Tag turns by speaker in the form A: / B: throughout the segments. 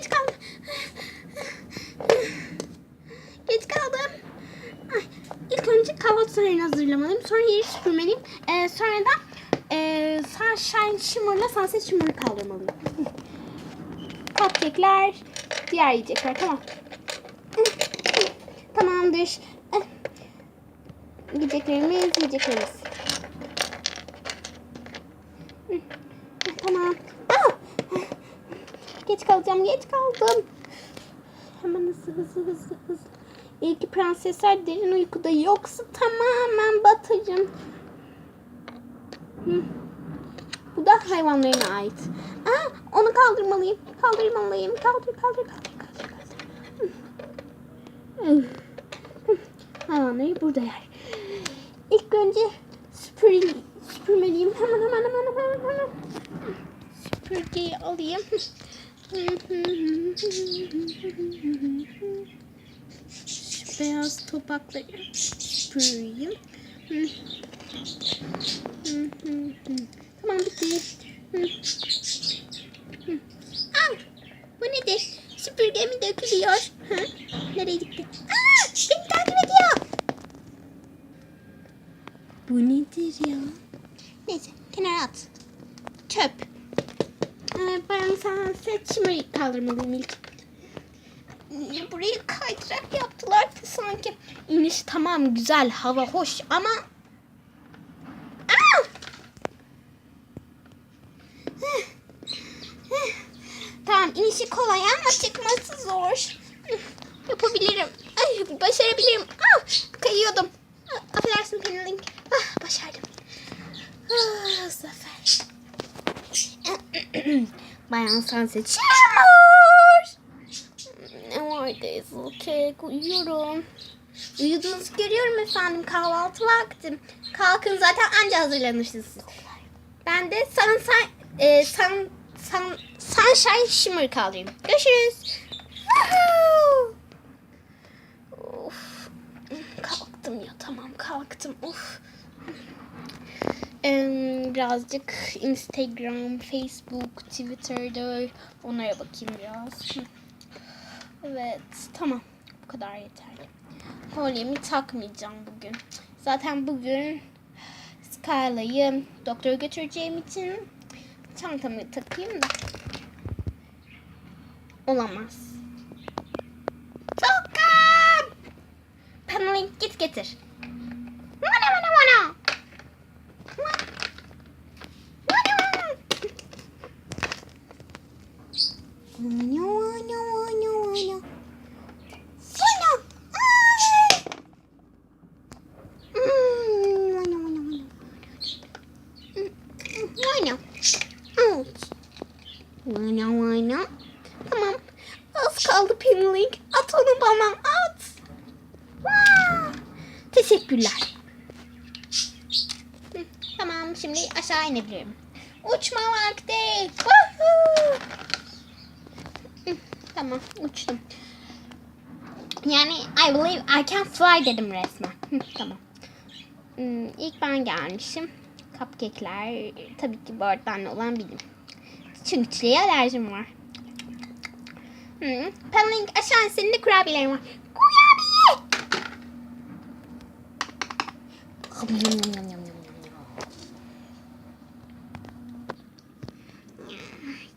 A: geç kaldım. Geç kaldım. Ay, ilk önce kahvaltı sarayını hazırlamalıyım. Sonra yeri süpürmeliyim. Ee, sonra da e, Sunshine Shimmer'la Sunset Shimmer'ı kaldırmalıyım. Cupcake'ler, diğer yiyecekler. Tamam. Tamamdır. Yiyeceklerimiz, yiyeceklerimiz. Tamam. Geç kalacağım, geç kaldım. Hemen hızlı hızlı hızlı hızlı. İyi ki prensesler derin uykuda yoksa tamamen batacağım. Hı. Bu da hayvanlarına ait. Aa, onu kaldırmalıyım. Kaldırmalıyım. Kaldır, kaldır, kaldır, kaldır, kaldır. Hayvanları burada yer. İlk önce süpür, süpürmeliyim. Hemen hemen hemen hemen hemen. Süpürgeyi alayım. Beyaz topakları süpüreyim. Tamam bitti. Aa, bu nedir? Süpürge mi dökülüyor? Nereye gitti? Aa, beni takip ediyor. Bu nedir ya? Neyse kenara at. Çöp. Ee, ben sana seçimi kaldırmalıyım ilk. Burayı kaydırak yaptılar ki sanki? İniş tamam güzel hava hoş ama Aa! Heh. Tamam inişi kolay ama çıkması zor. Yapabilirim. Ay, başarabilirim. Ah, kayıyordum. Ah, Affedersin Penelink. Ah, başardım. Ah, zafer. Bayan Sunset. Ne vardayız? Kek uyuyorum. Uyuduğunuzu görüyorum efendim. Kahvaltı vakti. Kalkın zaten anca hazırlanırsınız. Ben de sunshine, e, sun, sun, sunshine shimmer kaldırayım. Görüşürüz. Of. Kalktım ya tamam kalktım. Of. Em, birazcık Instagram, Facebook, Twitter'da onlara bakayım biraz. Evet tamam bu kadar yeterli. Kolyemi takmayacağım bugün. Zaten bugün Skyla'yı doktora götüreceğim için çantamı takayım da. Olamaz. Tokam! Paneling git getir. Vana. Tamam. Az kaldı Pinlink. At onu bana. At. Teşekkürler. Tamam şimdi aşağı inebilirim. Uçma vakti. Tamam uçtum. Yani I believe I can fly dedim resmen. Tamam. Hmm, ilk ben gelmişim. Cupcake'ler tabii ki bardağın olan benim. Çünkü çileğe alerjim var. Hmm. Senin de kurabiyelerin var. Kurabiye!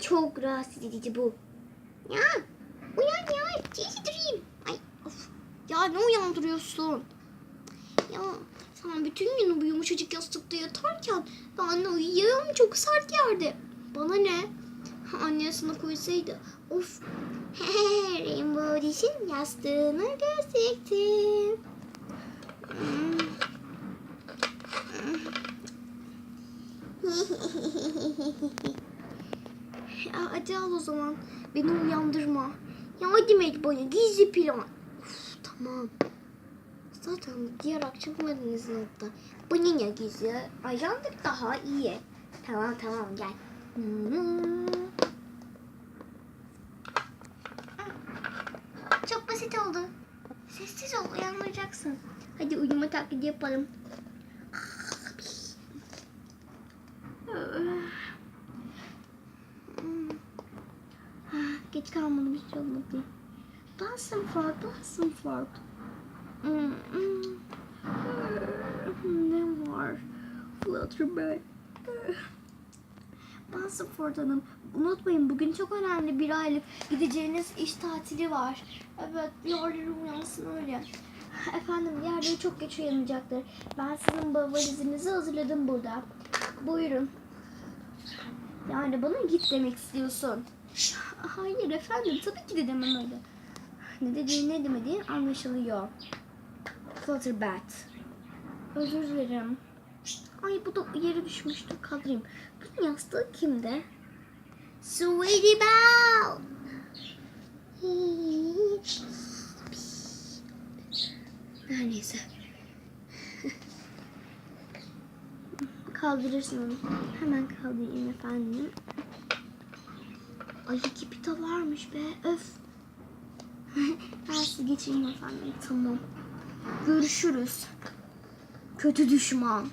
A: Çok rahatsız edici bu. Ya uyan ya durayım. Ay of. Ya ne uyandırıyorsun? Ya sen bütün gün bu yumuşacık yastıkta yatarken ben de uyuyamam çok sert yerde. Bana ne? Anne sana koysaydı. Of. Rainbow Dish'in yastığını. Hmm. ya hadi al o zaman. Beni uyandırma. Yardım et bana gizli plan. Uf, tamam. Zaten diğer akşam uyandınız hatta. Bu ne gizli? Ajandık daha iyi. Tamam tamam gel. Çok basit oldu. Sessiz ol uyanmayacaksın. Hadi uyuma taklidi yapalım.
B: geç kalmadım hiç olmadı. Blassenford, Blassenford. Hmm, hmm. Hmm, Ne var? Flutterbird. Blassenford Hanım, unutmayın bugün çok önemli bir aylık gideceğiniz iş tatili var. Evet, diğerleri uyansın öyle. Efendim, diğerleri çok geç uyanacaktır. Ben sizin valizinizi hazırladım burada. Buyurun. Yani bana git demek istiyorsun. Hayır efendim tabii ki de demem öyle. Ne dediğin ne demediğin anlaşılıyor. Flutterbat. Özür dilerim. Ay bu da yere düşmüştü kaldırayım. Bunun yastığı kimde? Sweetie Belle. Her neyse. Kaldırırsın onu. Hemen kaldırayım efendim. Ay iki pita varmış be. Öf. ben sizi geçireyim efendim. Tamam. Görüşürüz. Kötü düşman.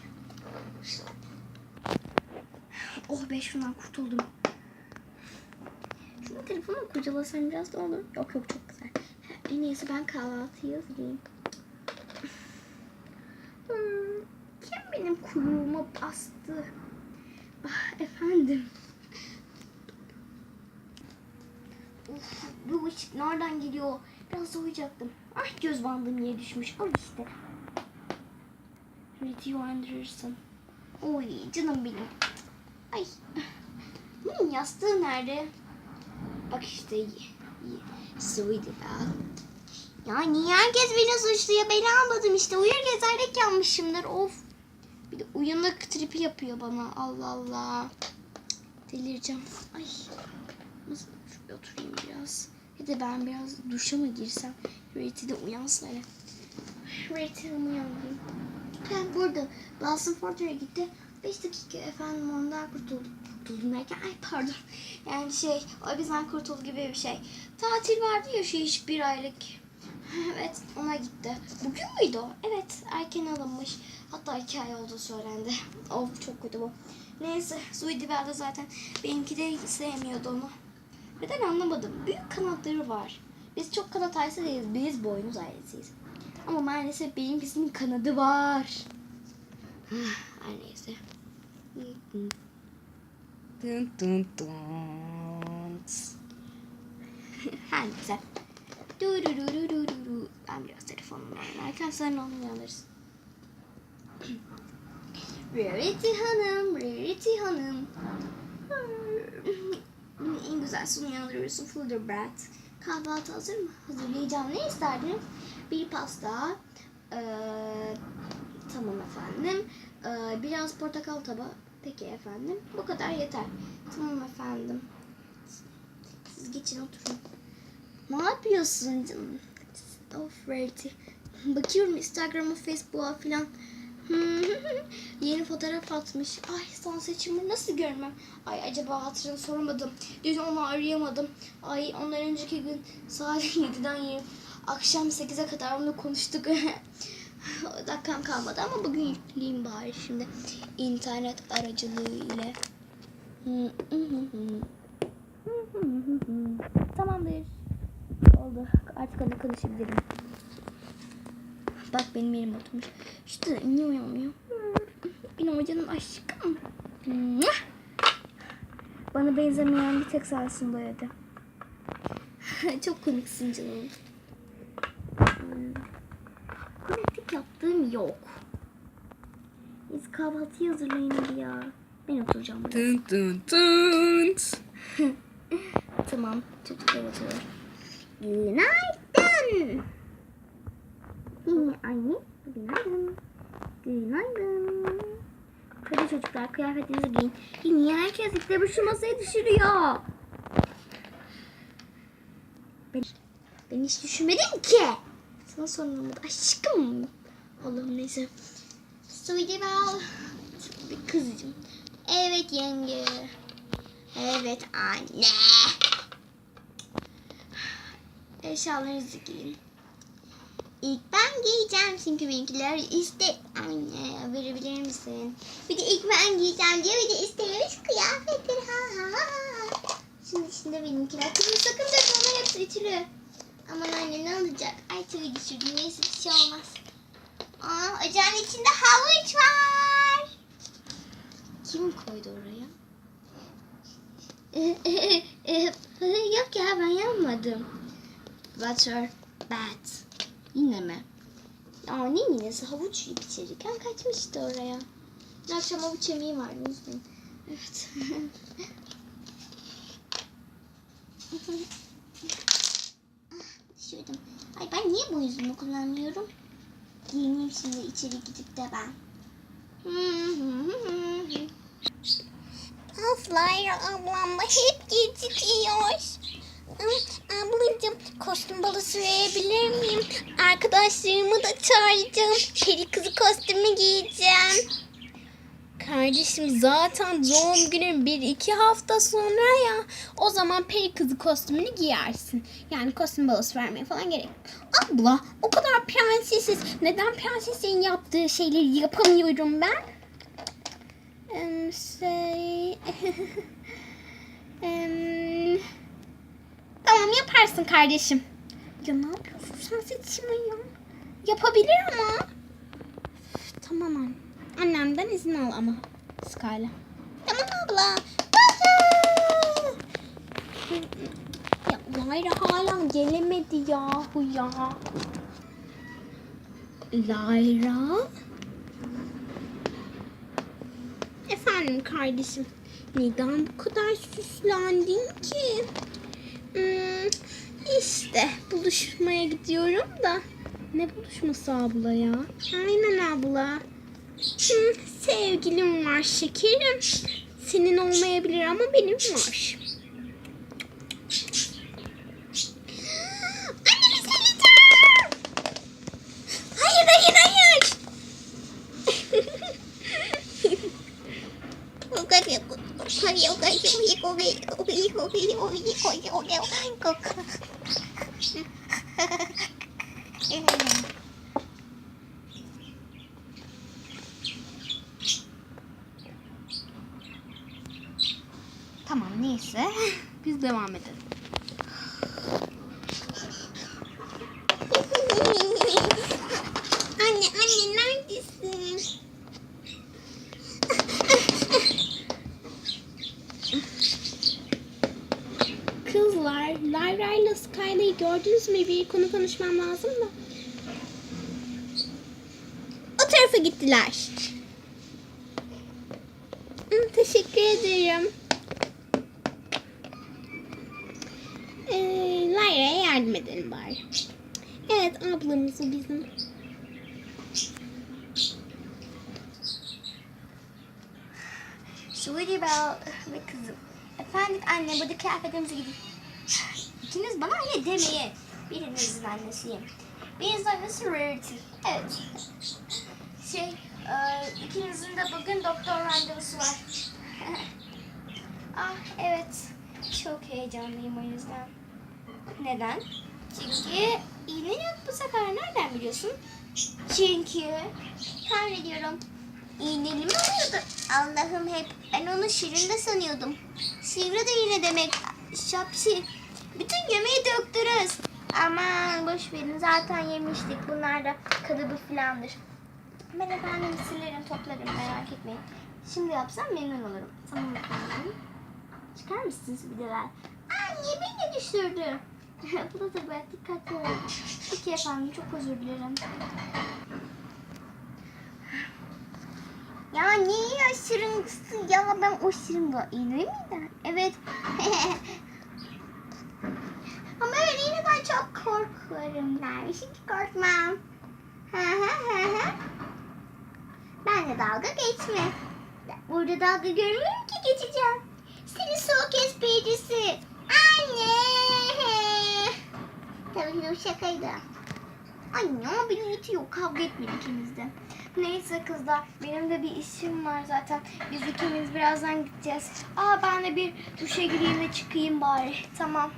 B: Oh be şundan kurtuldum. Şunu telefonu kurcalasam biraz da olur. Yok yok çok güzel. En iyisi ben kahvaltıyı hazırlayayım. Hmm, kim benim kuyruğuma bastı? Ah, efendim. Of, bu ışık nereden geliyor? Biraz da uyuyacaktım. Ah göz bandım yere düşmüş. Al işte. Reti Anderson. Oy canım benim. Ay. Bunun yastığı nerede? Bak işte. y- y- Sweetie Belle. Ya niye herkes beni suçluyor? Ben almadım işte. Uyur gezerek yanmışımdır. Of. Bir de uyanık tripi yapıyor bana. Allah Allah. Delireceğim. Ay. Nasıl şuraya oturayım biraz. Ya da ben biraz duşa mı girsem? Reti de uyansın hele. Reti uyanayım. Ben burada. Lawson Forter'a gitti. 5 dakika efendim ondan kurtuldum. Kurtuldum derken ay pardon. Yani şey o bizden kurtul gibi bir şey. Tatil vardı ya şu iş bir aylık. Evet ona gitti. Bugün müydü o? Evet erken alınmış. Hatta iki ay olduğu söylendi. Of çok kötü bu. Neyse Sweetie Belle de zaten benimki de sevmiyordu onu. Neden anlamadım. Büyük kanatları var. Biz çok kanat ailesi değiliz. Biz boynuz ailesiyiz. Ama maalesef benimkisinin kanadı var. Her neyse.
A: Dun dun dun.
B: Her neyse. Du du du du du du du. Ben biraz telefonumla oynarken sen onu uyanırsın. Rarity Hanım, Rarity Hanım. En güzel son uyandırıyorsun Fulderbrat. Kahvaltı hazır mı? Hazırlayacağım. Ne isterdin? Bir pasta. Ee, tamam efendim. Ee, biraz portakal tabağı. Peki efendim. Bu kadar yeter. Tamam efendim. Siz geçin oturun. Ne yapıyorsun canım? Of Rarity. Bakıyorum Instagram'a, Facebook'a falan. Hmm, Yeni fotoğraf atmış. Ay son seçimi nasıl görmem? Ay acaba hatırını soramadım. Dün onu arayamadım. Ay ondan önceki gün saat 7'den yeni akşam 8'e kadar onunla konuştuk. Dakikam kalmadı ama bugün yükleyeyim bari şimdi. internet aracılığı ile. Tamamdır. Oldu. Artık onunla konuşabilirim. Bak benim yerim oturmuş. İşte niye uyanmıyor? Benim canım aşkım. Bana benzemeyen bir tek sensin bu evde. Çok komiksin canım. Yok. Biz kahvaltıyı hazırlayın hadi ya. Ben oturacağım burada.
A: Dun dun dun.
B: Tamam. Çocuklar oturuyor. Günaydın. Anne. Günaydın. Günaydın. Hadi çocuklar kıyafetinizi giyin. Ya Niye herkes ipleri şu masaya düşürüyor? Ben, ben hiç düşünmedim ki. Sana sormadım. Aşkım. Allah'ım neyse. Sweetie Belle. Kızcığım. Evet yenge. Evet anne. Eşyalarınızı giyin. İlk ben giyeceğim çünkü benimkiler iste anne verebilir misin? Bir de ilk ben giyeceğim diye bir de istemiş kıyafetleri ha ha ha. Şimdi içinde benimkiler kızım sakın anne ne olacak? Ay tabii düşürdüm. Neyse bir şey olmaz. Aa ocağın içinde havuç var. Kim koydu oraya? Yok ya ben yapmadım. Butter bad. Yine mi? Aa ne yinesi havuç yiyip içerirken kaçmıştı oraya. Dün akşam havuç yemeği vardı unutmayın. Evet. Düşürdüm. Ay ben niye bu yüzümü kullanmıyorum? Giyineyim şimdi içeri gidip de ben. Aslayra ablamla hep gecikiyor. Ablacığım kostüm balosu verebilir miyim? Arkadaşlarımı da çağıracağım. Peri kızı kostümü giyeceğim.
A: Kardeşim zaten doğum günün bir iki hafta sonra ya. O zaman peri kızı kostümünü giyersin. Yani kostüm balosu vermeye falan gerek. Abla o kadar prensesiz. Neden prensesin yaptığı şeyleri yapamıyorum ben? Em, şey... Em, tamam yaparsın kardeşim. Ya ne yapıyorsun sen seçimi ya? Yapabilir ama. Tamam anne. Annemden izin al ama Skyla.
B: Tamam abla.
A: Ya Layra hala gelemedi yahu ya. Layra? Efendim kardeşim. Neden bu kadar süslendin ki? Hmm, işte buluşmaya gidiyorum da. Ne buluşması abla ya? Aynen abla. Hı, sevgilim var şekerim. Senin olmayabilir ama benim var.
B: Annemi seveceğim. Hayır hayır hayır.
A: Tamam neyse. Biz devam edelim.
B: Anne anne neredesin?
A: Kızlar, Lyra ile Skyler'ı gördünüz mü? Bir konu konuşmam lazım da. O tarafa gittiler. Yardım edelim bari. Evet, ablamızı bizim.
B: Sweetie Belle ve kızım. Efendim anne burada kıyafetimizi gidin. İkiniz bana anne demeyin. Birinizin annesiyim. Birinizin annesi Rarity. Evet. Şey, e, ikinizin de bugün doktor randevusu var. ah evet. Çok heyecanlıyım o yüzden. Neden? Çünkü iğne yok bu sefer. Nereden biliyorsun? Çünkü tahmin ediyorum. İğneli mi oluyordu? Allah'ım hep. Ben onu şirin de sanıyordum. Sivri de iğne demek. Şapşi. Bütün yemeği döktürürüz. Aman boş verin zaten yemiştik. Bunlar da kalıbı filandır. Ben efendim silerim toplarım merak etmeyin. Şimdi yapsam memnun olurum. Tamam efendim. Çıkar mısınız? Aa yemeği de düşürdü. Bu da tabii dikkatli olun. Peki efendim çok özür dilerim. Ya niye aşırıncısın ya ben o şırınga iğne miydi? Evet. Ama ben iğneden çok korkarım ben. Hiç korkmam. ben de dalga geçme. Burada dalga görmüyorum ki geçeceğim. Seni soğuk espricisi. Anne. Tabii ki şakaydı. Ay ya beni itiyor. Kavga etmeyin ikimiz de. Neyse kızlar benim de bir işim var zaten. Biz ikimiz birazdan gideceğiz. Aa ben de bir duşa gireyim ve çıkayım bari. Tamam.